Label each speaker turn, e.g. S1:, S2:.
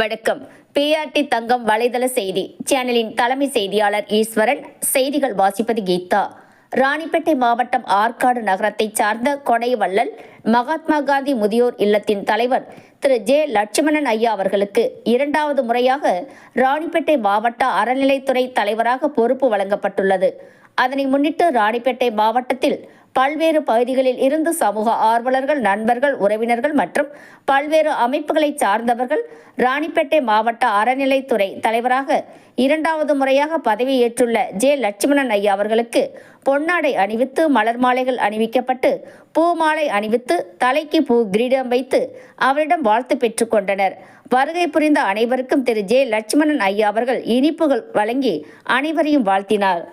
S1: வணக்கம். பிஆர்டி தங்கம் வலைதள செய்தி. சேனலின் தலைமை செய்தியாளர் ஈஸ்வரன் செய்திகள் வாசிப்பது கீதா. ராணிப்பேட்டை மாவட்டம் ஆற்காடு நகரத்தைச் சார்ந்த கொடைவள்ளல் மகாத்மா காந்தி முதியோர் இல்லத்தின் தலைவர் திரு. ஜே. லட்சுமணன் ஐயா அவர்களுக்கு இரண்டாவது முறையாக ராணிப்பேட்டை மாவட்ட அறநிலைத்துறை தலைவராக பொறுப்பு வழங்கப்பட்டுள்ளது. அதனை முன்னிட்டு ராணிப்பேட்டை மாவட்டத்தில் பல்வேறு பகுதிகளில் இருந்து சமூக ஆர்வலர்கள் நண்பர்கள் உறவினர்கள் மற்றும் பல்வேறு அமைப்புகளை சார்ந்தவர்கள் ராணிப்பேட்டை மாவட்ட அறநிலைத்துறை தலைவராக இரண்டாவது முறையாக பதவியேற்றுள்ள ஜே. லட்சுமணன் ஐயா அவர்களுக்கு பொன்னாடை அணிவித்து மலர் மாலைகள் அணிவிக்கப்பட்டு பூமாலை அணிவித்து தலைக்கு பூ கிரீடம் வைத்து அவரிடம் வாழ்த்து பெற்றுக் கொண்டனர். வருகை புரிந்த அனைவருக்கும் திரு. ஜே. லட்சுமணன் ஐயா அவர்கள் இனிப்புகள் வழங்கி அனைவரையும் வாழ்த்தினார்.